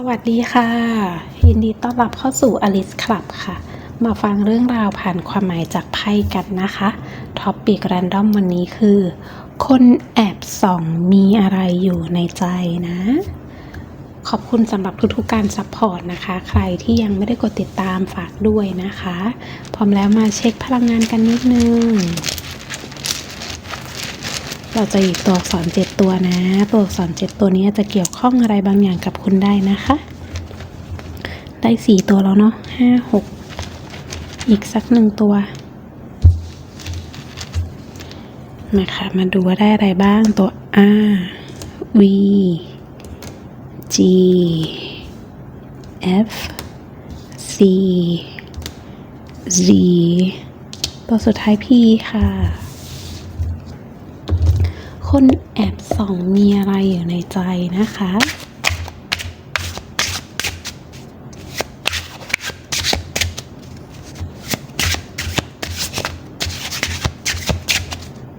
สวัสดีค่ะ ยินดีต้อนรับเข้าสู่ Alice Club ค่ะ มาฟังเรื่องราวผ่านความหมายจากไพ่กันนะคะท็อปปิกแรนดอมวันนี้คือ คนแอบส่องมีอะไรอยู่ในใจนะ ขอบคุณสำหรับทุกๆการซัพพอร์ตนะคะ ใครที่ยังไม่ได้กดติดตามฝากด้วยนะคะ พร้อมแล้วมาเช็คพลังงานกันนิดนึง เราจะหยิบตัวอักษรเจ็ดตัวนะ ตัวอักษรเจ็ดตัวนี้จะเกี่ยวข้องอะไรบางอย่างกับคุณได้นะคะ ได้สี่ตัวแล้วเนาะห้าหกอีกสักหนึ่งตัวมาค่ะมาดูว่าได้อะไรบ้างตัว R V G F C Z ตัวสุดท้าย P ค่ะ คนแอบส่องมีอะไรอยู่ในใจนะคะ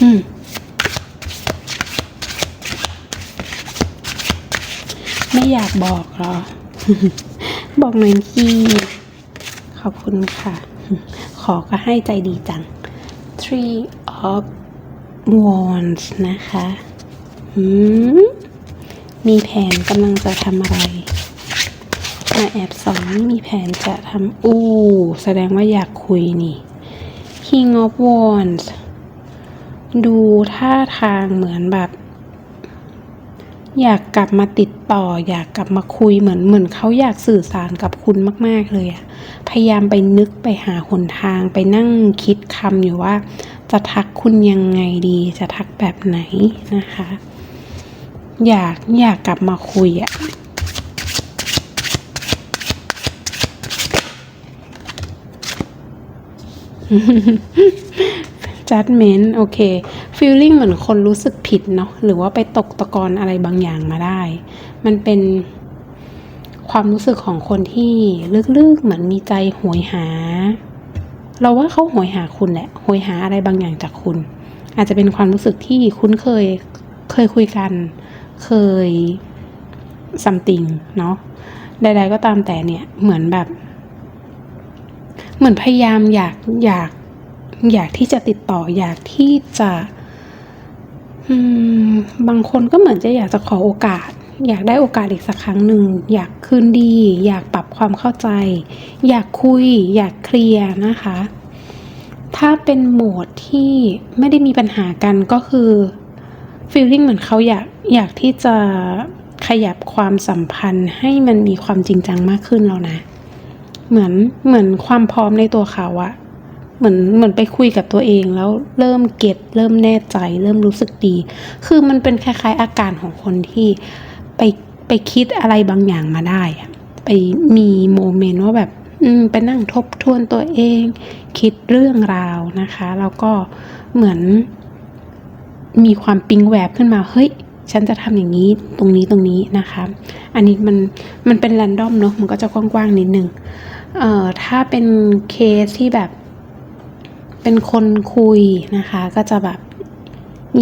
อืม ไม่อยากบอกหรอ บอกหน่อยทีขอบคุณค่ะ ขอก็ให้ใจดีจัง Three of Wands นะคะอืมมีแผนกำลังจะทำอะไร มาแอบสองมีแผนจะทำอู้ แสดงว่าอยากคุยนี่ King of Wands ดูท่าทางเหมือนแบบ อยากกลับมาติดต่อ อยากกลับมาคุยเหมือนเหมือนเขาอยากสื่อสารกับคุณมาก ๆ เลยอะพยายามไปนึกไปหาหนทางไปนั่งคิดคำอยู่ว่า จะทักคุณยังไงดี จะทักแบบไหนนะคะ อยากอยากกลับมาคุยอะ judgment โอเค feeling เหมือนคนรู้สึกผิดเนาะหรือว่าไปตกตะกอนอะไรบางอย่างมาได้ มันเป็นความรู้สึกของคนที่ลึกๆเหมือนมีใจโหยหา เราว่าเขาโหยหาคุณแหละโหยหาอะไรบางอย่างจากคุณ อาจจะเป็นความรู้สึกที่คุ้นเคยเคยคุยกัน เคย something เนาะใดๆก็ตามแต่เนี่ยเหมือนแบบ เหมือนพยายามอยากอยากอยากที่จะติดต่ออยากที่จะบางคนก็เหมือนจะอยากจะขอโอกาส อยากได้โอกาสอีกสักครั้งหนึ่ง อยากคืนดี อยากปรับความเข้าใจ อยากคุย อยากเคลียร์นะคะ ถ้าเป็นโหมดที่ไม่ได้มีปัญหากันก็คือ feeling เหมือนเขาอยากอยากที่จะขยับความสัมพันธ์ให้มันมีความจริงจังมากขึ้นแล้วนะ เหมือนเหมือนความพร้อมในตัวเขาอะเหมือนเหมือนไปคุยกับตัวเองแล้วเริ่มเก็ตเริ่มแน่ใจ เริ่มรู้สึกดี คือมันเป็นคล้ายๆอาการของคนที่ ไปไปคิดอะไรบางอย่างมาได้ ไปมีโมเมนต์ว่าแบบ อืมไปนั่งทบทวนตัวเอง คิดเรื่องราวนะคะ แล้วก็เหมือน มีความปิ๊งแวบขึ้นมาเฮ้ยฉันจะทำอย่างนี้ตรงนี้ตรงนี้นะคะ อันนี้มันมันเป็นแรนดอมเนอะมันก็จะกว้างๆนิดนึง เอ่อ ถ้าเป็นเคสที่แบบ เป็นคนคุยนะคะ ก็จะแบบ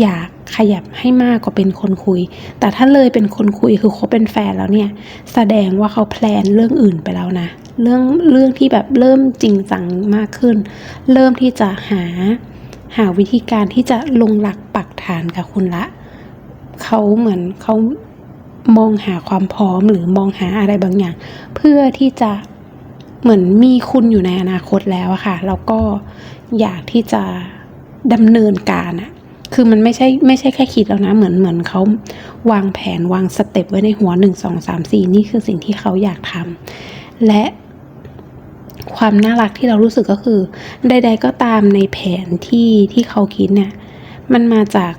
อยากขยับให้มากกว่าเป็นคนคุย แต่ถ้าเลยเป็นคนคุยคือเขาเป็นแฟนแล้วเนี่ย แสดงว่าเขาแพลนเรื่องอื่นไปแล้วนะ เรื่องเรื่องที่แบบเริ่มจริงจังมากขึ้น เริ่มที่จะหาหาวิธีการที่จะลงหลักปักฐานกับคุณละ เขาเหมือนเขามองหาความพร้อมหรือมองหาอะไรบางอย่าง เพื่อที่จะเหมือนมีคุณอยู่ในอนาคตแล้วอะค่ะ แล้วก็อยากที่จะดำเนินการอะ คือมันไม่ใช่ไม่ใช่แค่คิดแล้วนะ เหมือนเหมือนเขาวางแผนวางสเต็ปไว้ในหัวหนึ่งสองสามสี่นี่คือสิ่งที่เขาอยากทำและความน่ารักที่เรารู้สึกก็คือ ใด ๆ ก็ตามในแผนที่ที่เขาคิดเนี่ย มันมาจาก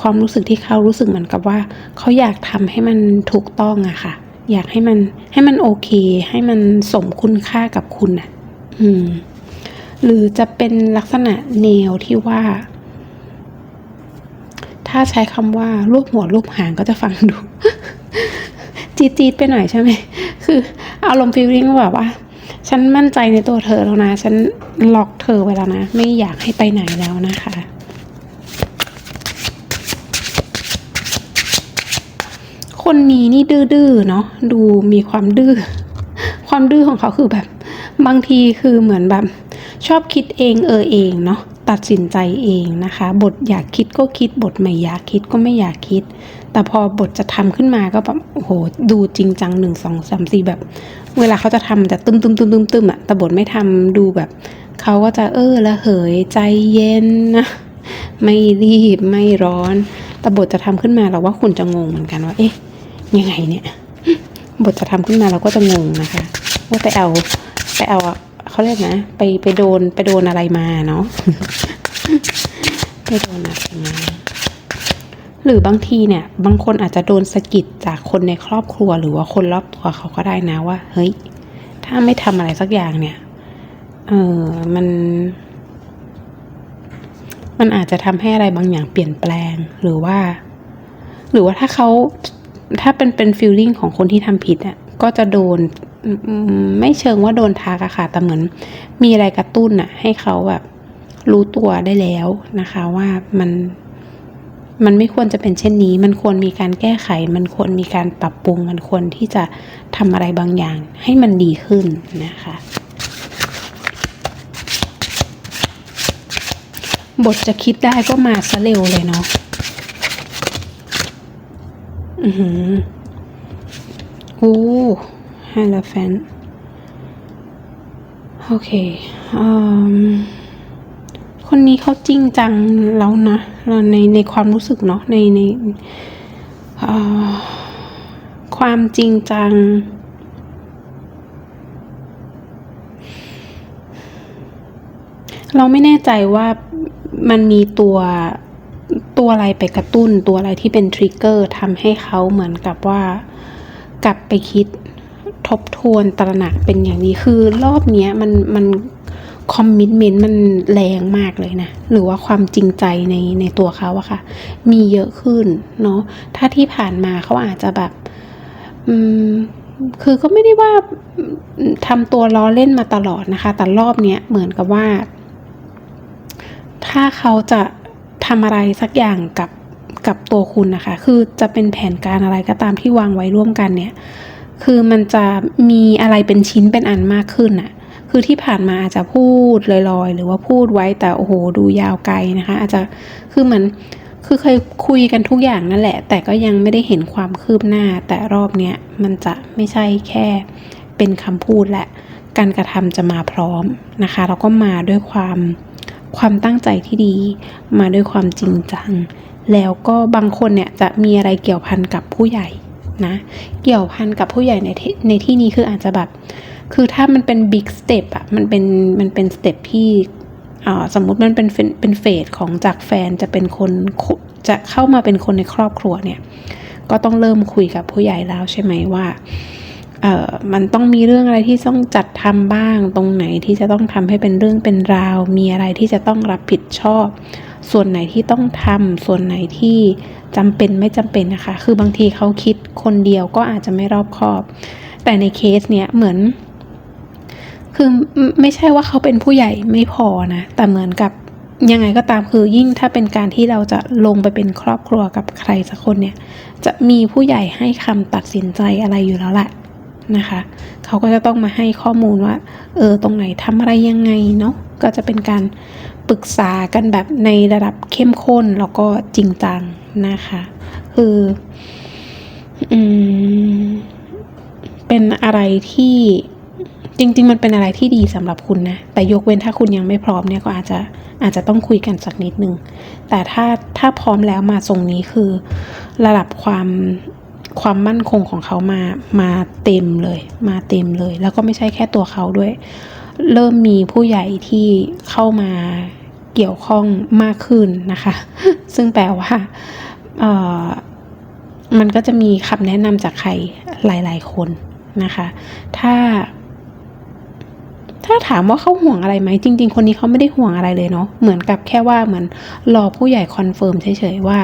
ความรู้สึกที่เขารู้สึกเหมือนกับว่า เขาอยากทำให้มันถูกต้องอะค่ะ อยากให้มันให้มันโอเค ให้มันสมคุณค่ากับคุณอะอืม หรือจะเป็นลักษณะแนวที่ว่า ถ้าใช้คำว่ารูปหัวรูปหางก็จะฟังดู จี๊ดๆไปหน่อยใช่ไหม คืออารมณ์ฟีลลิ่งแบบว่า ฉันมั่นใจในตัวเธอแล้วนะ ฉันล็อกเธอไว้แล้วนะ ไม่อยากให้ไปไหนแล้วนะคะ คนคนนี้นี่ดื้อๆเนาะ ดูมีความดื้อ ความดื้อของเขาคือแบบ บางทีคือเหมือนแบบ ชอบคิดเองเออเองเนาะ ตัดสินใจเองนะคะ บทอยากคิดก็คิดบทไม่อยากคิดก็ไม่อยากคิด แต่พอบทจะทำขึ้นมาก็แบบโอ้โหดูจริงจังหนึ่งสองสามสี่แบบ เวลาเขาจะทำจะตึมตึมตึมตึมตึมอะแต่บทไม่ทำดูแบบเขาก็จะเออละเหยใจเย็นนะไม่รีบไม่ร้อน แต่บทจะทำขึ้นมาเราว่าคุณจะงงเหมือนกันว่า เอ๊ะยังไงเนี่ย บทจะทำขึ้นมาเราก็จะงงนะคะ ว่าไปเอาไปเอา เขาเรียกนะ ไปไปโดนไปโดนอะไรมาเนาะไปโดนอะไรมาหรือบางทีเนี่ย บางคนอาจจะโดนสะกิดจากคนในครอบครัวหรือว่าคนรอบตัวเขาก็ได้นะว่า เฮ้ย ถ้าไม่ทำอะไรสักอย่างเนี่ย เออมัน มันอาจจะทำให้อะไรบางอย่างเปลี่ยนแปลงหรือว่า หรือว่าถ้าเขาถ้าเป็นเป็นฟีลลิ่งของคนที่ทำผิดอะก็จะโดน ไม่เชิงว่าโดนทักอะค่ะ แต่เหมือนมีอะไรกระตุ้นอะให้เขาแบบรู้ตัวได้แล้วนะคะ ว่ามันมันไม่ควรจะเป็นเช่นนี้ มันควรมีการแก้ไข มันควรมีการปรับปรุง มันควรที่จะทำอะไรบางอย่าง ให้มันดีขึ้นนะคะ บทจะคิดได้ก็มาซะเร็วเลยเนาะอือหือโอ้ ฮาลาแฟนโอเคอคนนี้เขาจริงจังแล้วนะเราในในความรู้สึกเนาะในในความจริงจัง เราไม่แน่ใจว่ามันมีตัวตัวอะไรไปกระตุ้น ตัวอะไรที่เป็นทริกเกอร์ทำให้เขาเหมือนกับว่ากลับไปคิด ทบทวนตระหนักเป็นอย่างนี้คือรอบเนี้ยมันมันคอมมิชเมนต์มันแรงมากเลยนะ หรือว่าความจริงใจในในตัวเขาอะค่ะ มีเยอะขึ้นเนาะถ้าที่ผ่านมาเขาอาจจะแบบอืมคือก็ไม่ได้ว่าทำตัวล้อเล่นมาตลอดนะคะ แต่รอบเนี้ยเหมือนกับว่า ถ้าเขาจะทำอะไรสักอย่างกับกับตัวคุณนะคะ คือจะเป็นแผนการอะไรก็ตามที่วางไว้ร่วมกันเนี่ย คือมันจะมีอะไรเป็นชิ้นเป็นอันมากขึ้นอะคือที่ผ่านมาอาจจะพูดลอยๆ หรือว่าพูดไว้แต่โอ้โหดูยาวไกลนะคะ อาจจะคือเหมือนคือเคยคุยกันทุกอย่างนั่นแหละ แต่ก็ยังไม่ได้เห็นความคืบหน้า แต่รอบเนี้ยมันจะไม่ใช่แค่เป็นคำพูดและการกระทำจะมาพร้อมนะคะแล้วก็มาด้วยความความตั้งใจที่ดี มาด้วยความจริงจัง แล้วก็บางคนเนี่ยจะมีอะไรเกี่ยวพันกับผู้ใหญ่ นะ เกี่ยวพันกับผู้ใหญ่ในที่ในที่นี้คืออาจจะแบบ คือถ้ามันเป็นบิ๊กสเต็ปอะมันเป็นมันเป็นสเต็ปที่สมมุติมันเป็นเฟนเป็นเฟสของจากแฟนจะเป็นคนจะเข้ามาเป็นคนในครอบครัวเนี่ย ก็ต้องเริ่มคุยกับผู้ใหญ่แล้วใช่ไหมว่าเอ่อมันต้องมีเรื่องอะไรที่ต้องจัดทำบ้าง ตรงไหนที่จะต้องทำให้เป็นเรื่องเป็นราว มีอะไรที่จะต้องรับผิดชอบ ส่วนไหนที่ต้องทำส่วนไหนที่จำเป็นไม่จำเป็นนะคะ คือบางทีเขาคิดคนเดียวก็อาจจะไม่รอบคอบ แต่ในเคสเนี้ยเหมือน คือไม่ไม่ใช่ว่าเขาเป็นผู้ใหญ่ไม่พอนะ แต่เหมือนกับยังไงก็ตามคือยิ่งถ้าเป็นการที่เราจะลงไปเป็นครอบครัวกับใครสักคนเนี่ย จะมีผู้ใหญ่ให้คำตัดสินใจอะไรอยู่แล้วแหละนะคะ เขาก็จะต้องมาให้ข้อมูลว่า เออตรงไหนทำอะไรยังไงเนาะก็จะเป็นการ ปรึกษากันแบบในระดับเข้มข้นแล้วก็จริงจังนะคะ คืออืมเป็นอะไรที่จริง ๆ มันเป็นอะไรที่ดีสำหรับคุณนะ แต่ยกเว้นถ้าคุณยังไม่พร้อมเนี่ยก็อาจจะอาจจะต้องคุยกันสักนิดนึง แต่ถ้าถ้าพร้อมแล้วมาทรงนี้คือ ระดับความความมั่นคงของเขามามาเต็มเลย มาเต็มเลย แล้วก็ไม่ใช่แค่ตัวเขาด้วย เริ่มมีผู้ใหญ่ที่เข้ามาเกี่ยวข้องมากขึ้นนะคะ ซึ่งแปลว่ามันก็จะมีคำแนะนำจากใครหลาย ๆ คนนะคะ ถ้า ถ้าถามว่าเขาห่วงอะไรไหมจริง ๆ คนนี้เขาไม่ได้ห่วงอะไรเลยเนาะเหมือนกับแค่ว่าเหมือนรอผู้ใหญ่คอนเฟิร์มเฉยๆว่า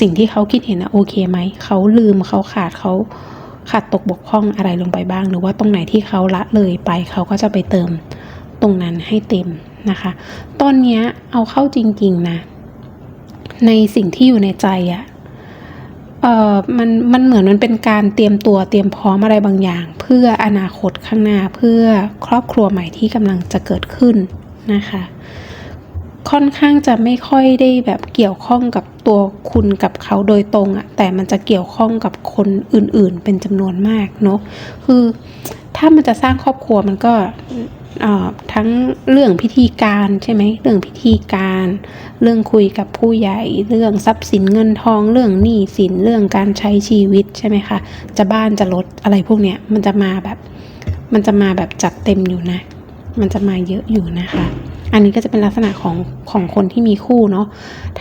สิ่งที่เขาคิดเห็นนะโอเคไหมเขาลืมเขาขาดเขา ขาดตกบกพร่องอะไรลงไปบ้าง หรือว่าตรงไหนที่เขาละเลยไปเขาก็จะไปเติมตรงนั้นให้เต็มนะคะตอนนี้เอาเข้าจริงๆนะ ในสิ่งที่อยู่ในใจอะเอ่อมันมันเหมือนมันเป็นการเตรียมตัวเตรียมพร้อมอะไรบางอย่าง เพื่ออนาคตข้างหน้าเพื่อครอบครัวใหม่ที่กำลังจะเกิดขึ้นนะคะ ค่อนข้างจะไม่ค่อยได้แบบเกี่ยวข้องกับตัวคุณกับเขาโดยตรงอะแต่มันจะเกี่ยวข้องกับคนอื่นๆ เป็นจำนวนมากเนาะคือถ้ามันจะสร้างครอบครัวมันก็ทั้งเรื่องพิธีการใช่ไหมเรื่องพิธีการ เรื่องคุยกับผู้ใหญ่ เรื่องทรัพย์สินเงินทอง เรื่องหนี้สินเรื่องการใช้ชีวิตใช่ไหมคะจะบ้านจะรถอะไรพวกเนี้ยมันจะมาแบบ มันจะมาแบบจัดเต็มอยู่นะ มันจะมาเยอะอยู่นะคะ อันนี้ก็จะเป็นลักษณะของของคนที่มีคู่เนาะ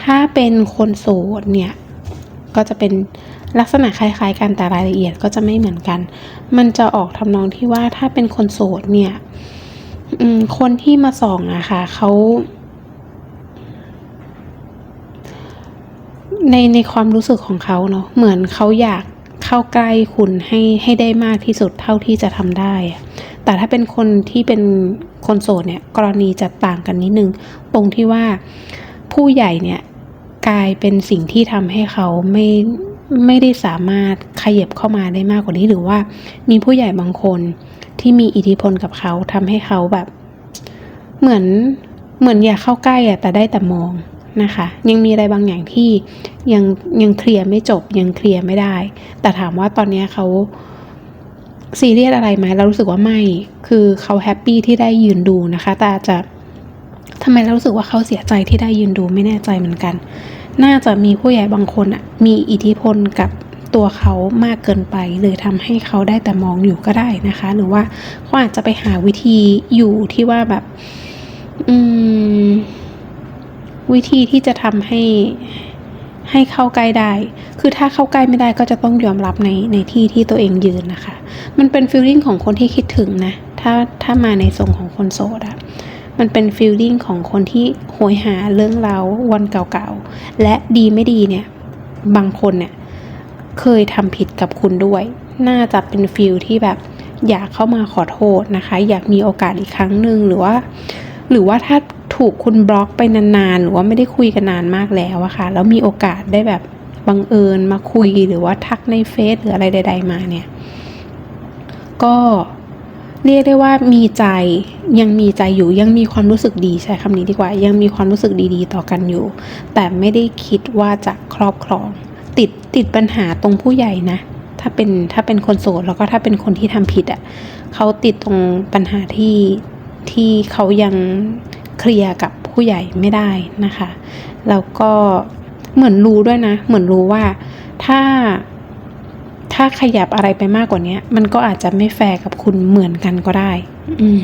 ถ้าเป็นคนโสดเนี่ย ก็จะเป็นลักษณะคล้ายๆกันแต่รายละเอียดก็จะไม่เหมือนกัน มันจะออกทำนองที่ว่าถ้าเป็นคนโสดเนี่ยคนที่มาส่องอะค่ะเขาในในความรู้สึกของเขาเนาะเหมือนเขาอยากเข้าใกล้คุณให้ให้ได้มากที่สุดเท่าที่จะทำได้ แต่ถ้าเป็นคนที่เป็น คนโสดเนี่ยกรณีจะต่างกันนิดนึงตรงที่ว่าผู้ใหญ่เนี่ยกลายเป็นสิ่งที่ทำให้เขาไม่ไม่ได้สามารถขยับเข้ามาได้มากกว่านี้หรือว่ามีผู้ใหญ่บางคนที่มีอิทธิพลกับเขาทำให้เขาแบบ เหมือนเหมือนอยากเข้าใกล้อะแต่ได้แต่มองนะคะ ยังมีอะไรบางอย่างที่ยังยังเคลียร์ไม่จบยังเคลียร์ไม่ได้ แต่ถามว่าตอนเนี้ยเขา ซีเรียสอะไรไหมเรารู้สึกว่าไม่ คือเขาแฮปปี้ที่ได้ยืนดูนะคะ แต่จะทำไมเรารู้สึกว่าเขาเสียใจที่ได้ยืนดูไม่แน่ใจเหมือนกัน น่าจะมีผู้ใหญ่บางคนอะมีอิทธิพลกับตัวเขามากเกินไปเลยทำให้เขาได้แต่มองอยู่ก็ได้นะคะ หรือว่าเขาอาจจะไปหาวิธีอยู่ที่ว่าแบบ อืม วิธีที่จะทำให้ให้เข้าใกล้ได้ คือถ้าเข้าใกล้ไม่ได้ก็จะต้องยอมรับในในที่ที่ตัวเองยืนนะคะ มันเป็นฟีลลิ่งของคนที่คิดถึงนะ ถ้าถ้ามาในทรงของคนโสดอะมันเป็นฟีลลิ่งของคนที่โหยหาเรื่องราววันเก่าๆ และดีไม่ดีเนี่ย บางคนเนี่ย เคยทำผิดกับคุณด้วย น่าจะเป็นฟิลที่แบบอยากเข้ามาขอโทษนะคะ อยากมีโอกาสอีกครั้งหนึ่งหรือว่า หรือว่าถ้าถูกคุณบล็อกไปนานๆ หรือว่าไม่ได้คุยกันนานมากแล้วอะค่ะ แล้วมีโอกาสได้แบบบังเอิญมาคุยหรือว่าทักในเฟซหรืออะไรใด ๆ มาเนี่ย ก็เรียกได้ว่ามีใจยังมีใจอยู่ยังมีความรู้สึกดีใช้คำนี้ดีกว่า ยังมีความรู้สึกดีๆ ต่อกันอยู่ แต่ไม่ได้คิดว่าจะครอบครอง ติดติดปัญหาตรงผู้ใหญ่นะ ถ้าเป็นถ้าเป็นคนโสดแล้วก็ถ้าเป็นคนที่ทำผิดอะ่ะเขาติดตรงปัญหาที่ที่เขายังเคลียร์กับผู้ใหญ่ไม่ได้นะคะแล้วก็เหมือนรู้ด้วยนะ เหมือนรู้ว่าถ้า ถ้าขยับอะไรไปมากกว่านี้มันก็อาจจะไม่แฟร์กับคุณเหมือนกันก็ได้ อืม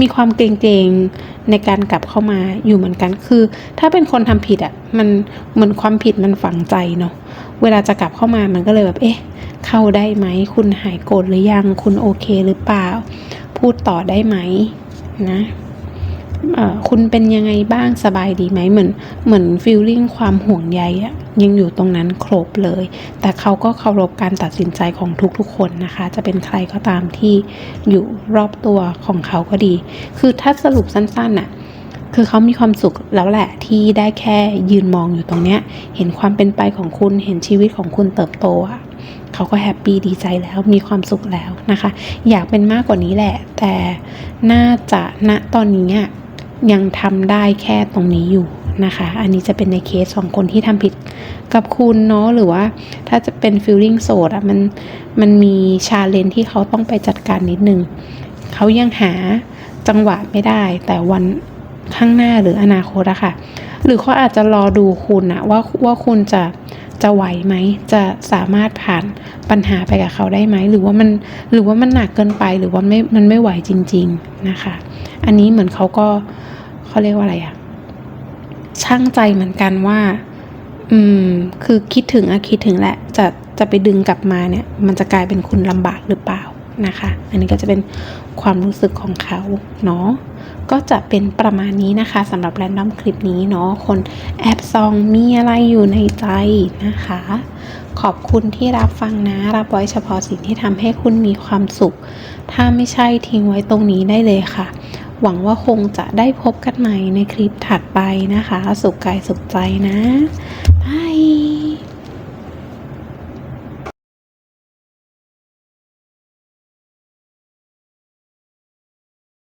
มีความเกรงๆในการกลับเข้ามาอยู่เหมือนกัน คือ ถ้าเป็นคนทำผิดอะ่ะ มันเหมือนความผิดมันฝังใจเนาะ เวลาจะกลับเข้ามามันก็เลยแบบ เอ๊ะ เข้าได้ไหม คุณหายโกรธหรือยัง คุณโอเคหรือเปล่า พูดต่อได้ไหมนะเอ่อ คุณเป็นยังไงบ้างสบายดีไหมเหมือนเหมือนฟีลลิ่งความห่วงใยอะยังอยู่ตรงนั้นครบเลย แต่เขาก็เคารพการตัดสินใจของทุกๆคนนะคะ จะเป็นใครก็ตามที่อยู่รอบตัวของเขาก็ดี คือถ้าสรุปสั้นๆน่ะคือเขามีความสุขแล้วแหละที่ได้แค่ยืนมองอยู่ตรงเนี้ย เห็นความเป็นไปของคุณเห็นชีวิตของคุณเติบโตอะเขาก็แฮปปี้ดีใจแล้วมีความสุขแล้วนะคะ อยากเป็นมากกว่านี้แหละ แต่น่าจะณตอนนี้อะ ยังทำได้แค่ตรงนี้อยู่นะคะ อันนี้จะเป็นในเคสของคนที่ทำผิดกับคุณเนาะหรือว่าถ้าจะเป็นฟีลลิ่งโสดอะมันมันมีชาเลนที่เขาต้องไปจัดการนิดนึงเขายังหาจังหวะไม่ได้ แต่วันข้างหน้าหรืออนาคตอะค่ะ หรือเขาอาจจะรอดูคุณอะว่าว่าคุณจะจะไหวไหม จะสามารถผ่านปัญหาไปกับเขาได้ไหม หรือว่ามันหรือว่ามันหนักเกินไปหรือว่าไม่มันไม่ไหวจริง ๆนะคะ อันนี้เหมือนเขาก็เขาเรียกว่าอะไรอะช่างใจเหมือนกันว่า อืม คือคิดถึงอะคิดถึงแหละ จะจะไปดึงกลับมาเนี่ย มันจะกลายเป็นคุณลำบากหรือเปล่านะคะ อันนี้ก็จะเป็นความรู้สึกของเขาเนาะก็จะเป็นประมาณนี้นะคะสำหรับแรนดอมคลิปนี้เนาะคนแอบซองมีอะไรอยู่ในใจนะคะ ขอบคุณที่รับฟังนะ รับไว้เฉพาะสิ่งที่ทำให้คุณมีความสุข ถ้าไม่ใช่ทิ้งไว้ตรงนี้ได้เลยค่ะ หวังว่าคงจะได้พบกันใหม่ในคลิปถัดไปนะคะ สุขกายสุขใจนะ